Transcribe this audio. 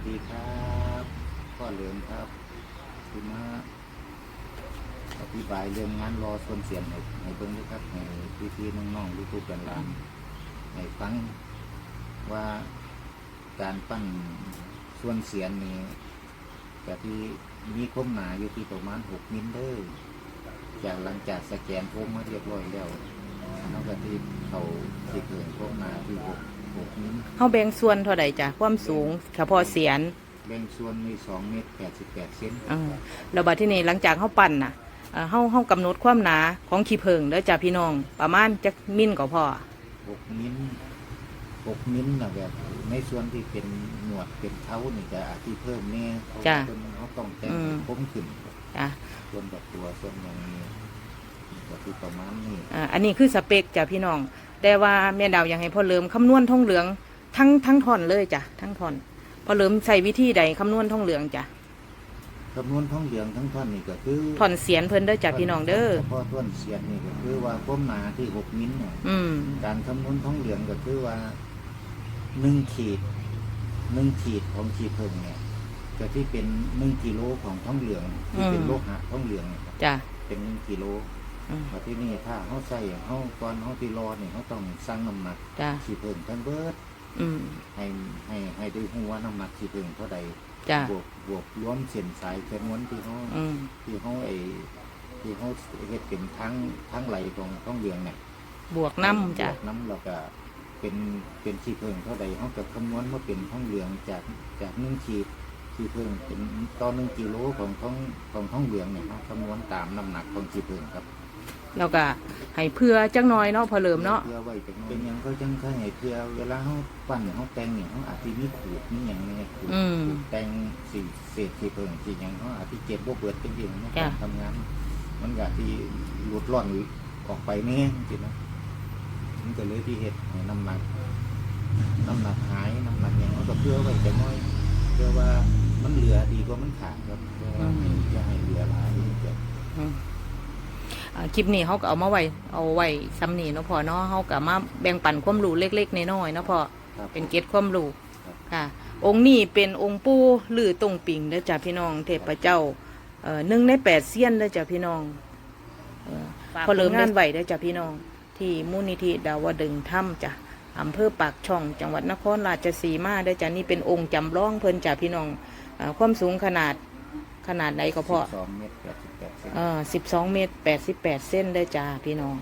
สดีครับพ่อเหลืองครับคือมาอธิบายเรื่องงานรอส่วนเสียนให้ให้เบิ่งด้ครับให้พี่น้องๆลูกๆกันหลานให้ฟังว่าการปั้นส่วนเสียนนี่ก็ที่มีคมหนาอยู่ที่ประมาณหกมิลเดอร์จากหลังจากสแกนโค้งมาเรียบร้อยแล้วแล้วก็ที่เขาที่เกินโค้งหนาที่หก เฮาแบ่งส่วนเท่าใดจ้ะความสูงเฉพาะเสียนแบ่งส่วนมีสองเมตรแปดสิบแปดเซนเออแล้วบัดที่นี่หลังจากเฮาปั่นน่ะเอ่อเฮาเฮากำหนดความหนาของขี้ผึ้งเด้อจ้ะพี่น้อง ประมาณจักมิลก็พอ หกมิลหกมิลนะแบบในส่วนที่เป็นหนวดเป็นเท้านี่จะอาจที่เพิ่มแน่เพราะว่าเพิ่นเขาต้องแต่งให้คมขึ้นจ้ะส่วนแบบตัวส่วนอย่างนี้ก็คือประมาณนี้ อ่าอันนี้คือสเปคจ้ะพี่น้อง แต่ว่าแม่ดาวอยากให้พ่อเลิมคำนวณทองเหลืองทั้งทั้งท่อนเลยจ้ะทั้งท่อนพ่อเลิมใส่วิธีใดคำนวณทองเหลืองจ้ะจำนวนท้องเหลืองทั้งท่อนนี่ก็คือท่อนเสียนเพิ่นเด้อจ้ะพี่น้องเด้อเฉพาะท่อนเสียนนี่ก็คือว่าก้มหนาที่หกมิลเนี่ยอืมการคำนวณท้องเหลืองก็คือว่าหนึ่งขีดหนึ่งขีดของขีดเพิ่งเนี่ยก็ที่เป็นหนึ่งกิโลของท้องเหลืองที่เป็นโลหะท้องเหลืองเนี่ยครับจ้ะเป็นหนึ่งกิโลอื มมาที่นี่ถ้าเขาใส่เขาก่อนเขาที่รอเนี่ยเขาต้องสั่งน้ำหนักจ้ะขีดเพิ่งทั้งเบิดอืม ให้ให้ให้ได้หัวน้ำหนักขีดเพิ่งเท่าใดจ้ะบวกบวกรวมเส้นสายแคมวนที่เขาอืม ที่เขาไอที่เขาเฮ็ดเป็นทั้งทั้งไหลของท้องเหลืองเนี่ย บวกน้ำจ้ะ บวกน้ำแล้วก็เป็นเป็นขีดเพิ่งเท่าใดเขาก็คำนวณว่าเป็นท้องเหลืองจากจากหนึ่งขีดขีดเพิ่งเป็นต่อหนึ่งกิโลของท้องของท้องเหลืองเนี่ยเขาคำนวณตามน้ำหนักของขีดเพิ่งครับ แล้วก็ให้เพื่อจังน้อยเนาะพ่อเลิมเนาะเพื่อไว้จังเป็นหยังเขาจังเขาให้เพื่อเวลาเขาปั้นเขาแต่งเนี่ยเขาอาจจะมีขูดมีหยังเนี่ยขูดอืม ขูดแต่งสีเศษสีเพิ่งสีหยังเขาอาจจะเจ็บบ่เปิดเป็นจริงในจ้ะ การทำงาน มันก็ที่หลุดร่อนออกไปแน่จริงๆนะมันก็เลยที่เห็ดให้น้ำหนักน้ำหนักหายน้ำหนักหยังเขาก็เพื่อไว้จังน้อยเพื่อว่ามันเหลือดีกว่ามันขาดครับเพื่อว่าให้จะให้เหลือหลายจะ อืมอ่า คลิปนี้เขาก็เอามาไว้เอาไว้ซ้ำนี่เนาะพ่อเนาะเขาก็มาแบ่งปันความรู้เล็กๆน้อยๆเนาะพ่อครับเป็นเกร็ดความรู้ครับค่ะ องค์นี้เป็นองค์ปู่ลือตรงปิงเด้อจ้ะพี่น้องเทพเจ้าเอ่อหนึ่งในแปดเซียนเด้อจ้ะพี่น้องเอ่อพอเริ่มงานไหวเด้อจ้ะพี่น้อง ที่มูลนิธิดาวดึงส์ถ้ำจ้ะอำเภอปากช่อง จังหวัดนครราชสีมาเด้อจ้ะนี่เป็นองค์จำลองเพิ่นจ้ะพี่น้องเอ่อความสูงขนาด ขนาดไหนก็พอ สองเมตรแปดสิบแปดเซน เอ่อสิบสองเมตรแปดสิบแปดเส้นได้จ้าพี่น้อง